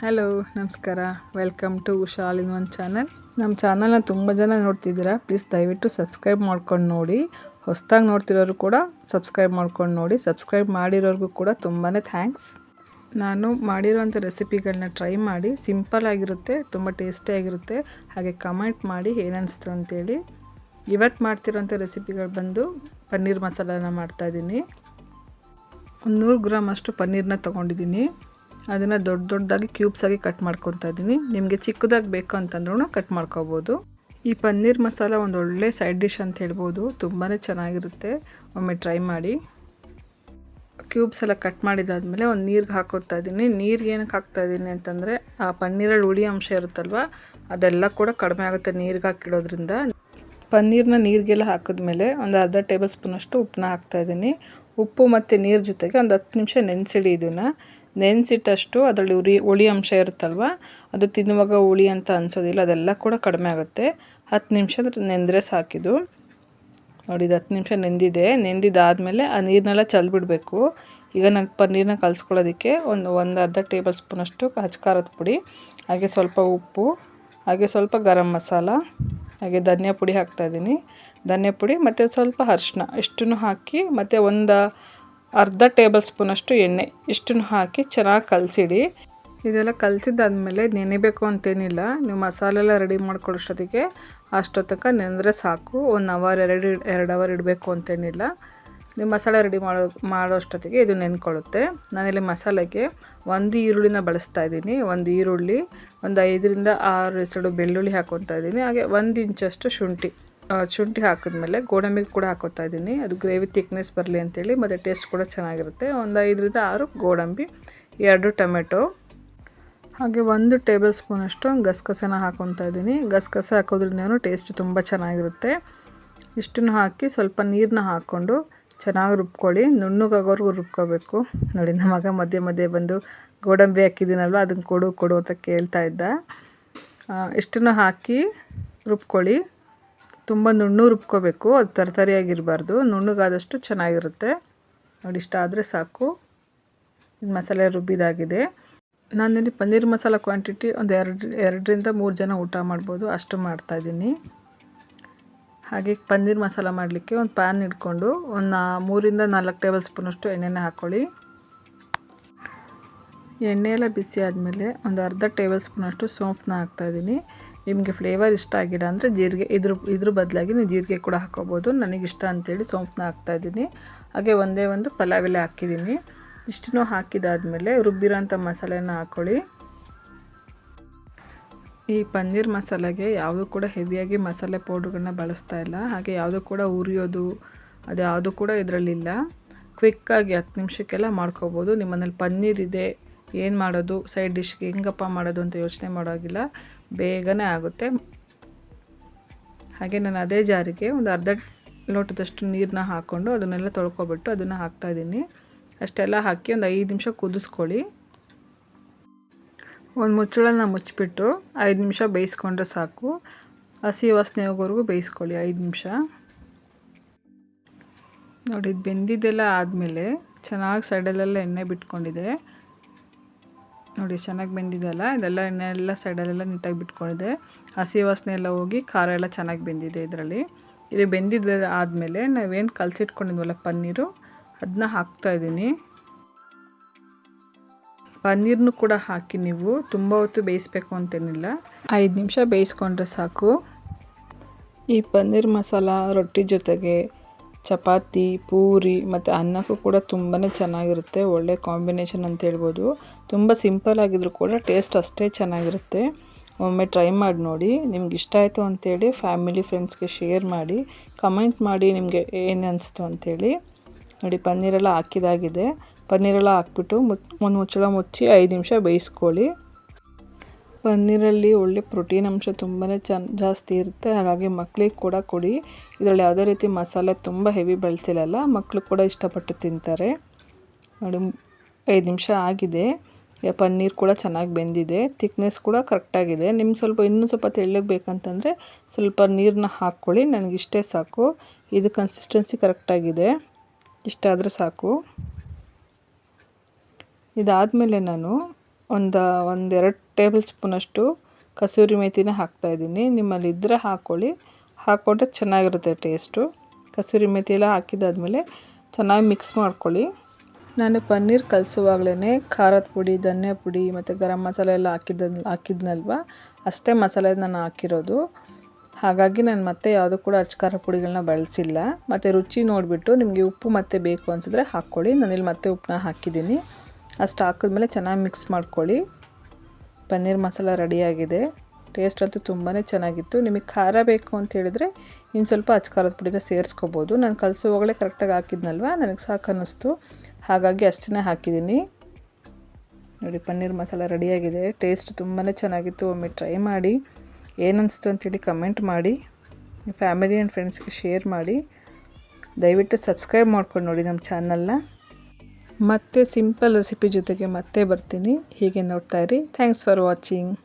Hello ನಮಸ್ಕಾರ. Welcome to ಶಾಲ್ in one channel ನಮ್ಮ ಚಾನಲ್ನ ತುಂಬ ಜನ ನೋಡ್ತಿದ್ದೀರಾ? ಪ್ಲೀಸ್ ದಯವಿಟ್ಟು ಸಬ್ಸ್ಕ್ರೈಬ್ ಮಾಡ್ಕೊಂಡು ನೋಡಿ. ಹೊಸ್ದಾಗಿ ನೋಡ್ತಿರೋರು ಕೂಡ ಸಬ್ಸ್ಕ್ರೈಬ್ ಮಾಡ್ಕೊಂಡು ನೋಡಿ. ಸಬ್ಸ್ಕ್ರೈಬ್ ಮಾಡಿರೋರಿಗೂ ಕೂಡ ತುಂಬಾ ಥ್ಯಾಂಕ್ಸ್ ನಾನು ಮಾಡಿರೋಂಥ ರೆಸಿಪಿಗಳನ್ನ ಟ್ರೈ ಮಾಡಿ ಸಿಂಪಲ್ ಆಗಿರುತ್ತೆ, ತುಂಬ ಟೇಸ್ಟಿಯಾಗಿರುತ್ತೆ ಹಾಗೆ ಕಮೆಂಟ್ ಮಾಡಿ ಏನನ್ನಿಸ್ತು ಅಂತೇಳಿ. ಇವತ್ತು ಮಾಡ್ತಿರೋಂಥ ರೆಸಿಪಿಗಳು ಬಂದು ಪನ್ನೀರ್ ಮಸಾಲಾನ ಮಾಡ್ತಾಯಿದ್ದೀನಿ ಒಂದು ನೂರು ಗ್ರಾಮ್ ಅಷ್ಟು ಪನ್ನೀರನ್ನ ತೊಗೊಂಡಿದ್ದೀನಿ. ಅದನ್ನು ದೊಡ್ಡ ದೊಡ್ಡದಾಗಿ ಕ್ಯೂಬ್ಸಾಗಿ ಕಟ್ ಮಾಡ್ಕೊತಾ ಇದ್ದೀನಿ ನಿಮಗೆ ಚಿಕ್ಕದಾಗಿ ಬೇಕು ಅಂತಂದ್ರೂ ಕಟ್ ಮಾಡ್ಕೋಬೋದು. ಈ ಪನ್ನೀರ್ ಮಸಾಲ ಒಂದು ಒಳ್ಳೆ ಸೈಡ್ ಡಿಶ್ ಅಂತ ಹೇಳ್ಬೋದು. ತುಂಬಾ ಚೆನ್ನಾಗಿರುತ್ತೆ. ಒಮ್ಮೆ ಟ್ರೈ ಮಾಡಿ. ಕ್ಯೂಬ್ಸ್ ಎಲ್ಲ ಕಟ್ ಮಾಡಿದಾದಮೇಲೆ ಒಂದು ನೀರಿಗೆ ಹಾಕೋತಾ ಇದ್ದೀನಿ ನೀರಿಗೆ ಏನಕ್ಕೆ ಹಾಕ್ತಾ ಇದ್ದೀನಿ ಅಂತಂದರೆ ಆ ಪನ್ನೀರಲ್ಲಿ ಹುಳಿ ಅಂಶ ಇರುತ್ತಲ್ವ, ಅದೆಲ್ಲ ಕೂಡ ಕಡಿಮೆ ಆಗುತ್ತೆ ನೀರಿಗೆ ಹಾಕಿಡೋದ್ರಿಂದ. ಪನ್ನೀರನ್ನ ನೀರಿಗೆಲ್ಲ ಹಾಕಿದ್ಮೇಲೆ ಒಂದು ಅರ್ಧ ಟೇಬಲ್ ಸ್ಪೂನಷ್ಟು ಉಪ್ಪನ್ನ ಹಾಕ್ತಾಯಿದ್ದೀನಿ ಉಪ್ಪು ಮತ್ತು ನೀರು ಜೊತೆಗೆ ಒಂದು ಹತ್ತು ನಿಮಿಷ ನೆನೆಸಿಡಿ ಇದನ್ನು. ನೆನೆಸಿಟ್ಟಷ್ಟು ಅದರಲ್ಲಿ ಉರಿ, ಹುಳಿ ಅಂಶ ಇರುತ್ತಲ್ವ, ಅದು ತಿನ್ನುವಾಗ ಹುಳಿ ಅಂತ ಅನಿಸೋದಿಲ್ಲ, ಅದೆಲ್ಲ ಕೂಡ ಕಡಿಮೆ ಆಗುತ್ತೆ. ಹತ್ತು ನಿಮಿಷ ನೆಂದರೆ ಸಾಕಿದು ನೋಡಿ, ಇದು ಹತ್ತು ನಿಮಿಷ ನೆಂದಿದೆ. ನೆಂದಿದ್ದಾದಮೇಲೆ ಆ ನೀರನ್ನೆಲ್ಲ ಚಲ್ಬಿಡಬೇಕು. ಈಗ ನಾನು ಪನ್ನೀರನ್ನ ಕಲಿಸ್ಕೊಳ್ಳೋದಕ್ಕೆ ಒಂದು ಒಂದು ಅರ್ಧ ಟೇಬಲ್ ಸ್ಪೂನಷ್ಟು ಹಚ್ಕಾರದ ಪುಡಿ, ಹಾಗೆ ಸ್ವಲ್ಪ ಉಪ್ಪು, ಹಾಗೆ ಸ್ವಲ್ಪ ಗರಂ ಮಸಾಲ, ಹಾಗೆ ಧನಿಯಾ ಪುಡಿ ಹಾಕ್ತಾಯಿದ್ದೀನಿ ಧನಿಯಾ ಪುಡಿ ಮತ್ತು ಸ್ವಲ್ಪ ಅರ್ಶಿನ ಇಷ್ಟನ್ನು ಹಾಕಿ ಮತ್ತು ಒಂದು ಅರ್ಧ ಟೇಬಲ್ ಸ್ಪೂನಷ್ಟು ಎಣ್ಣೆ, ಇಷ್ಟನ್ನು ಹಾಕಿ ಚೆನ್ನಾಗಿ ಕಲಸಿಡಿ. ಇದೆಲ್ಲ ಕಲಸಿದ್ದಾದಮೇಲೆ ನೆನೆಬೇಕು ಅಂತೇನಿಲ್ಲ, ನೀವು ಮಸಾಲೆ ಎಲ್ಲ ರೆಡಿ ಮಾಡ್ಕೊಳ್ಳೋಷ್ಟೊತ್ತಿಗೆ ಅಷ್ಟೊತ್ತಕ ನೆನೆದ್ರೆ ಸಾಕು ಒನ್ ಅವರ್, ಎರಡು ಎರಡು ಅವರ್ ಇಡಬೇಕು ಅಂತೇನಿಲ್ಲ. ನೀವು ಮಸಾಲೆ ರೆಡಿ ಮಾಡೋ, ಮಾಡೋಷ್ಟೊತ್ತಿಗೆ ಇದು ನೆನ್ಕೊಳ್ಳುತ್ತೆ. ನಾನಿಲ್ಲಿ ಮಸಾಲೆಗೆ ಒಂದು ಈರುಳ್ಳಿನ ಬಳಸ್ತಾ ಇದ್ದೀನಿ, ಒಂದು ಈರುಳ್ಳಿ, ಒಂದು ಐದರಿಂದ ಆರು ಎಸಡು ಬೆಳ್ಳುಳ್ಳಿ ಹಾಕೊತಾ ಇದ್ದೀನಿ, ಹಾಗೆ ಒಂದು ಇಂಚಷ್ಟು ಶುಂಠಿ. ಶುಂಠಿ ಹಾಕಿದ್ಮೇಲೆ ಗೋಡಂಬಿ ಕೂಡ ಹಾಕೋತಾ ಇದ್ದೀನಿ. ಅದು ಗ್ರೇವಿ ತಿಕ್ನೆಸ್ ಬರಲಿ ಅಂತೇಳಿ, ಮತ್ತು ಟೇಸ್ಟ್ ಕೂಡ ಚೆನ್ನಾಗಿರುತ್ತೆ. ಒಂದು ಐದರಿಂದ ಆರು ಗೋಡಂಬಿ, ಎರಡು ಟೊಮೆಟೊ, ಹಾಗೆ ಒಂದು ಟೇಬಲ್ ಸ್ಪೂನಷ್ಟು ಗಸಗಸನ ಹಾಕೊತಾ ಇದ್ದೀನಿ. ಗಸಗಸೆ ಹಾಕೋದ್ರಿಂದ ಟೇಸ್ಟ್ ತುಂಬ ಚೆನ್ನಾಗಿರುತ್ತೆ. ಇಷ್ಟನ್ನು ಹಾಕಿ ಸ್ವಲ್ಪ ನೀರನ್ನ ಹಾಕ್ಕೊಂಡು ಚೆನ್ನಾಗಿ ರುಬ್ಕೊಳ್ಳಿ. ನುಣ್ಣಗಾಗೋರ್ಗು ರುಬ್ಕೋಬೇಕು. ನೋಡಿ, ನಮ್ಮ ಮಗ ಮಧ್ಯೆ ಮಧ್ಯೆ ಬಂದು ಗೋಡಂಬಿ ಹಾಕಿದ್ದೀನಲ್ವ, ಅದನ್ನು ಕೊಡು ಕೊಡು ಅಂತ ಕೇಳ್ತಾ ಇದ್ದ. ಇಷ್ಟನ್ನು ಹಾಕಿ ರುಬ್ಕೊಳ್ಳಿ. ತುಂಬ ನುಣ್ಣು ರುಬ್ಕೋಬೇಕು, ಅದು ತರತರಿಯಾಗಿರಬಾರ್ದು. ನುಣ್ಣಗಾದಷ್ಟು ಚೆನ್ನಾಗಿರುತ್ತೆ. ನೋಡಿ, ಇಷ್ಟ ಆದರೆ ಸಾಕು. ಇದು ಮಸಾಲೆ ರುಬ್ಬಿದಾಗಿದೆ. ನಾನಿಲ್ಲಿ ಪನ್ನೀರ್ ಮಸಾಲ ಕ್ವಾಂಟಿಟಿ ಒಂದು ಎರಡು, ಎರಡರಿಂದ ಮೂರು ಜನ ಊಟ ಮಾಡ್ಬೋದು. ಅಷ್ಟು ಮಾಡ್ತಾಯಿದ್ದೀನಿ ಹಾಗೆ ಪನ್ನೀರ್ ಮಸಾಲ ಮಾಡಲಿಕ್ಕೆ ಒಂದು ಪ್ಯಾನ್ ಇಟ್ಕೊಂಡು ಒಂದು ಮೂರಿಂದ ನಾಲ್ಕು ಟೇಬಲ್ ಸ್ಪೂನಷ್ಟು ಎಣ್ಣೆನ ಹಾಕ್ಕೊಳ್ಳಿ ಎಣ್ಣೆ ಎಲ್ಲ ಬಿಸಿ ಆದಮೇಲೆ ಒಂದು ಅರ್ಧ ಟೇಬಲ್ ಸ್ಪೂನಷ್ಟು ಸೋಂಫ್ನ ಹಾಕ್ತಾಯಿದ್ದೀನಿ ನಿಮಗೆ ಫ್ಲೇವರ್ ಇಷ್ಟ ಆಗಿಲ್ಲ ಅಂದರೆ ಜೀರಿಗೆ, ಇದ್ರ ಇದ್ರ ಬದಲಾಗಿ ನೀವು ಜೀರಿಗೆ ಕೂಡ ಹಾಕೋಬೋದು. ನನಗಿಷ್ಟ ಅಂತೇಳಿ ಸೋಂಪನ್ನ ಹಾಕ್ತಾಯಿದ್ದೀನಿ ಹಾಗೆ ಒಂದೇ ಒಂದು ಪಲಾವ್ ಎಲೆ ಹಾಕಿದ್ದೀನಿ. ಇಷ್ಟನ್ನು ಹಾಕಿದಾದಮೇಲೆ ರುಬ್ಬಿರೋಂಥ ಮಸಾಲೆನ ಹಾಕ್ಕೊಳ್ಳಿ ಈ ಪನ್ನೀರ್ ಮಸಾಲೆಗೆ ಯಾವುದೂ ಕೂಡ ಹೆವಿಯಾಗಿ ಮಸಾಲೆ ಪೌಡ್ರ್ಗಳನ್ನ ಬಳಸ್ತಾ ಇಲ್ಲ. ಹಾಗೆ ಯಾವುದೂ ಕೂಡ ಉರಿಯೋದು, ಅದು ಯಾವುದು ಕೂಡ ಇದರಲ್ಲಿಲ್ಲ. ಕ್ವಿಕ್ಕಾಗಿ ಹತ್ತು ನಿಮಿಷಕ್ಕೆಲ್ಲ ಮಾಡ್ಕೋಬೋದು. ನಿಮ್ಮನೇಲಿ ಪನ್ನೀರ್ ಇದೆ, ಏನು ಮಾಡೋದು ಸೈಡ್ ಡಿಶ್ಗೆ ಹೆಂಗಪ್ಪ ಮಾಡೋದು ಅಂತ ಯೋಚನೆ ಮಾಡೋಗಿಲ್ಲ ಬೇಗನೆ ಆಗುತ್ತೆ. ಹಾಗೆ ನಾನು ಅದೇ ಜಾರಿಗೆ ಒಂದು ಅರ್ಧ ಲೋಟದಷ್ಟು ನೀರನ್ನ ಹಾಕ್ಕೊಂಡು ಅದನ್ನೆಲ್ಲ ತೊಳ್ಕೊಬಿಟ್ಟು ಅದನ್ನು ಹಾಕ್ತಾಯಿದ್ದೀನಿ ಅಷ್ಟೆಲ್ಲ ಹಾಕಿ ಒಂದು ಐದು ನಿಮಿಷ ಕುದಿಸ್ಕೊಳ್ಳಿ. ಒಂದು ಮುಚ್ಚಳನ ಮುಚ್ಚಿಬಿಟ್ಟು ಐದು ನಿಮಿಷ ಬೇಯಿಸ್ಕೊಂಡ್ರೆ ಸಾಕು. ಹಸಿ ವಾಸನೆ ಹೋಗೋವರೆಗೂ ಬೇಯಿಸ್ಕೊಳ್ಳಿ ಐದು ನಿಮಿಷ. ನೋಡಿ, ಇದು ಬೆಂದಿದ್ದೆಲ್ಲ ಆದಮೇಲೆ ಚೆನ್ನಾಗಿ ಸೈಡಲ್ಲೆಲ್ಲ ಎಣ್ಣೆ ಬಿಟ್ಕೊಂಡಿದೆ. ನೋಡಿ, ಚೆನ್ನಾಗಿ ಬೆಂದಿದೆಯಲ್ಲ? ಇದೆಲ್ಲ ಎಣ್ಣೆಲ್ಲ ಸೈಡಲ್ಲೆಲ್ಲ ನೀಟಾಗಿ ಬಿಟ್ಕೊಂಡಿದೆ ಹಸಿ ವಾಸನೆ ಎಲ್ಲ ಹೋಗಿ ಖಾರ ಎಲ್ಲ ಚೆನ್ನಾಗಿ ಬೆಂದಿದೆ ಇದರಲ್ಲಿ. ಇದು ಬೆಂದಿದ್ದ ಆದಮೇಲೆ ನಾವೇನು ಕಲಸಿಟ್ಕೊಂಡಿದ್ವಲ್ಲ ಪನ್ನೀರು? ಅದನ್ನ ಹಾಕ್ತಾಯಿದ್ದೀನಿ ಪನ್ನೀರ್ನು ಕೂಡ ಹಾಕಿ ನೀವು. ತುಂಬ ಹೊತ್ತು ಬೇಯಿಸ್ಬೇಕು ಅಂತೇನಿಲ್ಲ. ಐದು ನಿಮಿಷ ಬೇಯಿಸ್ಕೊಂಡ್ರೆ ಸಾಕು. ಈ ಪನ್ನೀರ್ ಮಸಾಲ ರೊಟ್ಟಿ ಜೊತೆಗೆ ಚಪಾತಿ, ಪೂರಿ ಮತ್ತು ಅನ್ನಕ್ಕೂ ಕೂಡ ತುಂಬಾ ಚೆನ್ನಾಗಿರುತ್ತೆ. ಒಳ್ಳೆ ಕಾಂಬಿನೇಷನ್ ಅಂತ ಹೇಳ್ಬೋದು. ತುಂಬ ಸಿಂಪಲ್ ಆಗಿದ್ರು ಕೂಡ ಟೇಸ್ಟ್ ಅಷ್ಟೇ ಚೆನ್ನಾಗಿರುತ್ತೆ. ಒಮ್ಮೆ ಟ್ರೈ ಮಾಡಿ ನೋಡಿ. ನಿಮ್ಗೆ ಇಷ್ಟ ಆಯಿತು ಅಂತೇಳಿ ಫ್ಯಾಮಿಲಿ ಫ್ರೆಂಡ್ಸ್ಗೆ ಶೇರ್ ಮಾಡಿ. ಕಮೆಂಟ್ ಮಾಡಿ ನಿಮಗೆ ಏನು ಅನಿಸ್ತು ಅಂಥೇಳಿ ನೋಡಿ, ಪನ್ನೀರೆಲ್ಲ ಹಾಕಿದಾಗಿದೆ. ಪನ್ನೀರೆಲ್ಲ ಹಾಕ್ಬಿಟ್ಟು ಮುತ್ ಒಂದು ಮುಚ್ಚಳ ಮುಚ್ಚಿ ಐದು ನಿಮಿಷ ಬೇಯಿಸ್ಕೊಳ್ಳಿ. ಪನ್ನೀರಲ್ಲಿ ಒಳ್ಳೆ ಪ್ರೋಟೀನ್ ಅಂಶ ತುಂಬಾ ಚೆನ್ನ ಜಾಸ್ತಿ ಇರುತ್ತೆ. ಹಾಗಾಗಿ ಮಕ್ಕಳಿಗೆ ಕೂಡ ಕೊಡಿ. ಇದರಲ್ಲಿ ಯಾವುದೇ ರೀತಿ ಮಸಾಲೆ ತುಂಬ ಹೆವಿ ಬಳಸಿಲ್ಲ ಮಕ್ಕಳು ಕೂಡ ಇಷ್ಟಪಟ್ಟು ತಿಂತಾರೆ. ನೋಡಿ, ಐದು ನಿಮಿಷ ಆಗಿದೆ. ಪನ್ನೀರ್ ಕೂಡ ಚೆನ್ನಾಗಿ ಬೆಂದಿದೆ. ತಿಕ್ನೆಸ್ ಕೂಡ ಕರೆಕ್ಟಾಗಿದೆ. ನಿಮ್ಗೆ ಸ್ವಲ್ಪ ಇನ್ನೂ ಸ್ವಲ್ಪ ತೆಳ್ಳಗೆ ಬೇಕಂತಂದರೆ ಸ್ವಲ್ಪ ನೀರನ್ನ ಹಾಕ್ಕೊಳ್ಳಿ. ನನಗಿಷ್ಟೇ ಸಾಕು. ಇದು ಕನ್ಸಿಸ್ಟೆನ್ಸಿ ಕರೆಕ್ಟಾಗಿದೆ. ಇಷ್ಟಾದರೆ ಸಾಕು. ಇದಾದಮೇಲೆ ನಾನು ಒಂದು, ಒಂದೆರಡು ಟೇಬಲ್ ಸ್ಪೂನಷ್ಟು ಕಸೂರಿ ಮೇಥಿನ ಹಾಕ್ತಾಯಿದ್ದೀನಿ ನಿಮ್ಮಲ್ಲಿ ಇದ್ದರೆ ಹಾಕ್ಕೊಳ್ಳಿ ಹಾಕ್ಕೊಂಡ್ರೆ ಚೆನ್ನಾಗಿರುತ್ತೆ ಟೇಸ್ಟು. ಕಸೂರಿ ಮೇಥಿ ಎಲ್ಲ ಹಾಕಿದ್ದಾದಮೇಲೆ ಚೆನ್ನಾಗಿ ಮಿಕ್ಸ್ ಮಾಡ್ಕೊಳ್ಳಿ. ನಾನು ಪನ್ನೀರ್ ಕಲಸುವಾಗಲೇ ಖಾರದ ಪುಡಿ, ಧನಿಯಾ ಪುಡಿ ಮತ್ತು ಗರಂ ಮಸಾಲೆ ಎಲ್ಲ ಹಾಕಿದ್ದ ಹಾಕಿದ್ನಲ್ವ? ಅಷ್ಟೇ ಮಸಾಲೆ ನಾನು ಹಾಕಿರೋದು. ಹಾಗಾಗಿ ನಾನು ಮತ್ತೆ ಯಾವುದು ಕೂಡ ಅಚ್ಚಕಾರ ಪುಡಿಗಳನ್ನ ಬಳಸಿಲ್ಲ. ಮತ್ತು ರುಚಿ ನೋಡಿಬಿಟ್ಟು ನಿಮಗೆ ಉಪ್ಪು ಮತ್ತೆ ಬೇಕು ಅನಿಸಿದ್ರೆ ಹಾಕ್ಕೊಳ್ಳಿ ನಾನಿಲ್ಲಿ ಮತ್ತೆ ಉಪ್ಪನ್ನ ಹಾಕಿದ್ದೀನಿ. ಅಷ್ಟು ಹಾಕಿದ್ಮೇಲೆ ಚೆನ್ನಾಗಿ ಮಿಕ್ಸ್ ಮಾಡ್ಕೊಳ್ಳಿ. ಪನ್ನೀರ್ ಮಸಾಲ ರೆಡಿಯಾಗಿದೆ. ಟೇಸ್ಟ್ ಅಂತೂ ತುಂಬಾ ಚೆನ್ನಾಗಿತ್ತು. ನಿಮಗೆ ಖಾರ ಬೇಕು ಅಂತ ಹೇಳಿದರೆ ಇನ್ನು ಸ್ವಲ್ಪ ಅಚ್ಕಾರದ ಪುಡಿನ ಸೇರಿಸ್ಕೋಬೋದು. ನಾನು ಕಲಸುವಾಗಲೇ ಕರೆಕ್ಟಾಗಿ ಹಾಕಿದ್ನಲ್ವ? ನನಗೆ ಸಾಕು ಅನ್ನಿಸ್ತು ಹಾಗಾಗಿ ಅಷ್ಟನ್ನೇ ಹಾಕಿದ್ದೀನಿ ನೋಡಿ, ಪನ್ನೀರ್ ಮಸಾಲ ರೆಡಿಯಾಗಿದೆ. ಟೇಸ್ಟ್ ತುಂಬಾ ಚೆನ್ನಾಗಿತ್ತು. ಒಮ್ಮೆ ಟ್ರೈ ಮಾಡಿ. ಏನನ್ನಿಸ್ತು ಅಂತೇಳಿ ಕಮೆಂಟ್ ಮಾಡಿ. ಫ್ಯಾಮಿಲಿ ಆ್ಯಂಡ್ ಫ್ರೆಂಡ್ಸ್ಗೆ ಶೇರ್ ಮಾಡಿ. ದಯವಿಟ್ಟು ಸಬ್ಸ್ಕ್ರೈಬ್ ಮಾಡ್ಕೊಂಡು ನೋಡಿ ನಮ್ಮ ಚಾನಲ್ನ ಮತ್ತೆ ಸಿಂಪಲ್ ರೆಸಿಪಿ ಜೊತೆಗೆ ಮತ್ತೆ ಬರ್ತೀನಿ. ಹೀಗೆ ನೋಡ್ತಾ ಇರಿ. Thanks for watching